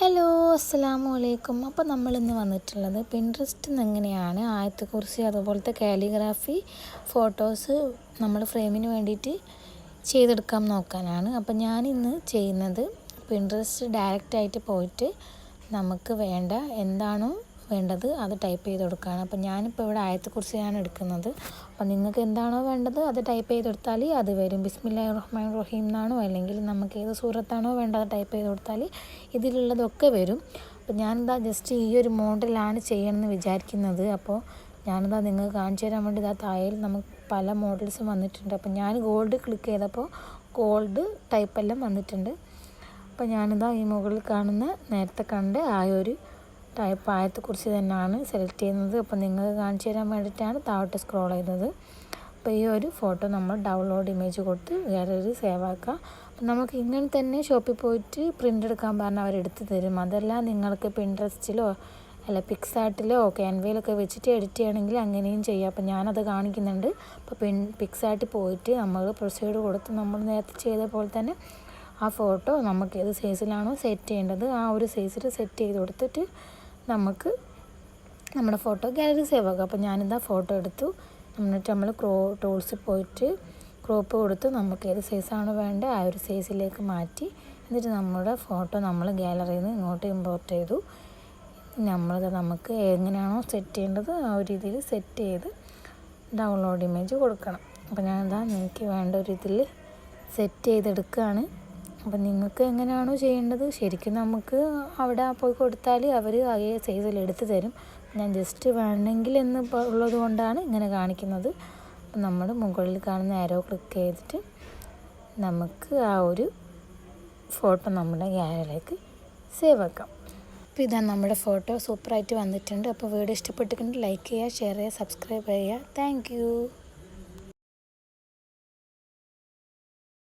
Hello അസ്സാം വലൈക്കും അപ്പോൾ നമ്മളിന്ന് വന്നിട്ടുള്ളത് പിൻട്രസ്റ്റിൽ നിന്ന് എങ്ങനെയാണ് ആയത്തെക്കുറിച്ച് അതുപോലത്തെ കാലിഗ്രാഫി ഫോട്ടോസ് നമ്മൾ ഫ്രെയിമിന് വേണ്ടിയിട്ട് ചെയ്തെടുക്കാൻ നോക്കാനാണ്. അപ്പോൾ ഞാനിന്ന് ചെയ്യുന്നത് പിൻട്രസ്റ്റ് ഡയറക്റ്റായിട്ട് പോയിട്ട് നമുക്ക് വേണ്ട എന്താണോ വേണ്ടത് അത് ടൈപ്പ് ചെയ്ത് കൊടുക്കുകയാണ്. അപ്പോൾ ഞാനിപ്പോൾ ഇവിടെ ആയത്തെക്കുറിച്ചാണ് എടുക്കുന്നത്. അപ്പോൾ നിങ്ങൾക്ക് എന്താണോ വേണ്ടത് അത് ടൈപ്പ് ചെയ്ത് കൊടുത്താൽ അത് വരും. ബിസ്മില്ലാ റഹ്മാൻ റഹീം എന്നാണോ അല്ലെങ്കിൽ നമുക്ക് ഏത് സൂറത്താണോ വേണ്ടത് ടൈപ്പ് ചെയ്ത് കൊടുത്താൽ ഇതിലുള്ളതൊക്കെ വരും. അപ്പോൾ ഞാനിതാ ജസ്റ്റ് ഈ ഒരു മോഡലാണ് ചെയ്യണമെന്ന് വിചാരിക്കുന്നത്. അപ്പോൾ ഞാനിതാ നിങ്ങൾക്ക് കാണിച്ചു തരാൻ വേണ്ടി ഇതാ തായയിൽ നമുക്ക് പല മോഡൽസും വന്നിട്ടുണ്ട്. അപ്പോൾ ഞാൻ ഗോൾഡ് ക്ലിക്ക് ചെയ്തപ്പോൾ ഗോൾഡ് ടൈപ്പെല്ലാം വന്നിട്ടുണ്ട്. അപ്പോൾ ഞാനിതാ ഈ മുകളിൽ കാണുന്ന നേരത്തെ കണ്ട് ആ ഒരു ടൈപ്പ് ആയത്തെക്കുറിച്ച് തന്നെയാണ് സെലക്ട് ചെയ്യുന്നത്. അപ്പോൾ നിങ്ങൾക്ക് കാണിച്ചു തരാൻ വേണ്ടിയിട്ടാണ് താഴോട്ട് സ്ക്രോൾ ചെയ്തത്. അപ്പോൾ ഈ ഒരു ഫോട്ടോ നമ്മൾ ഡൗൺലോഡ് ഇമേജ് കൊടുത്ത് ഗാലറി സേവ് ആക്കുക അപ്പം നമുക്ക് ഇങ്ങനെ തന്നെ ഷോപ്പിൽ പോയിട്ട് പ്രിന്റ് എടുക്കാൻ പറഞ്ഞാൽ അവർ എടുത്ത് തരും. അതല്ല നിങ്ങൾക്ക് പിൻട്രസ്റ്റിലോ അല്ല പിക്സാർട്ടിലോ ക്യാൻവയിലൊക്കെ വെച്ചിട്ട് എഡിറ്റ് ചെയ്യണമെങ്കിൽ അങ്ങനെയും ചെയ്യാം. അപ്പം ഞാനത് കാണിക്കുന്നുണ്ട്. അപ്പോൾ പിൻ പിക്സാർട്ടിൽ പോയിട്ട് നമ്മൾ പ്രൊസീഡ് കൊടുത്ത് നമ്മൾ നേരത്തെ ചെയ്ത പോലെ തന്നെ ആ ഫോട്ടോ നമുക്ക് ഏത് സൈസിലാണോ സെറ്റ് ചെയ്യേണ്ടത് ആ ഒരു സൈസിൽ സെറ്റ് ചെയ്ത് കൊടുത്തിട്ട് നമുക്ക് നമ്മുടെ ഫോട്ടോ ഗാലറി സേവ് ആക്കുക അപ്പോൾ ഞാനിതാ ഫോട്ടോ എടുത്തു. എന്നിട്ട് നമ്മൾ ക്രോ ടൂൾസിൽ പോയിട്ട് ക്രോപ്പ് കൊടുത്ത്. നമുക്ക് ഏത് സൈസാണോ വേണ്ടത് ആ ഒരു സൈസിലേക്ക് മാറ്റി. എന്നിട്ട് നമ്മുടെ ഫോട്ടോ നമ്മൾ ഗാലറിയിൽ നിന്ന് ഇങ്ങോട്ട് ഇമ്പോർട്ട് ചെയ്തു. നമ്മളത് നമുക്ക് എങ്ങനെയാണോ സെറ്റ് ചെയ്യേണ്ടത് ആ ഒരു രീതിയിൽ സെറ്റ് ചെയ്ത് ഡൗൺലോഡ് ഇമേജ് കൊടുക്കണം. അപ്പോൾ ഞാനിതാ എനിക്ക് വേണ്ട ഒരു ഇതിൽ സെറ്റ് ചെയ്തെടുക്കുകയാണ് അപ്പം നിങ്ങൾക്ക് എങ്ങനെയാണോ ചെയ്യേണ്ടത് ശരിക്കും നമുക്ക് അവിടെ പോയി കൊടുത്താൽ അവർ അതേ സൈസിൽ എടുത്തു തരും. ഞാൻ ജസ്റ്റ് വേണമെങ്കിൽ എന്ന് ഉള്ളത് കൊണ്ടാണ് ഇങ്ങനെ കാണിക്കുന്നത്. നമ്മൾ മുകളിൽ കാണുന്ന ആരോ ക്ലിക്ക് ചെയ്തിട്ട് നമുക്ക് ആ ഒരു ഫോട്ടോ നമ്മുടെ ഗ്യാലറിയിലേക്ക് സേവ് ആക്കാം. അപ്പോൾ ഇതാണ് നമ്മുടെ ഫോട്ടോ സൂപ്പറായിട്ട് വന്നിട്ടുണ്ട്. അപ്പോൾ വീഡിയോ ഇഷ്ടപ്പെട്ടിട്ടുണ്ട് ലൈക്ക് ചെയ്യുക ഷെയർ ചെയ്യുക സബ്സ്ക്രൈബ് ചെയ്യുക. താങ്ക്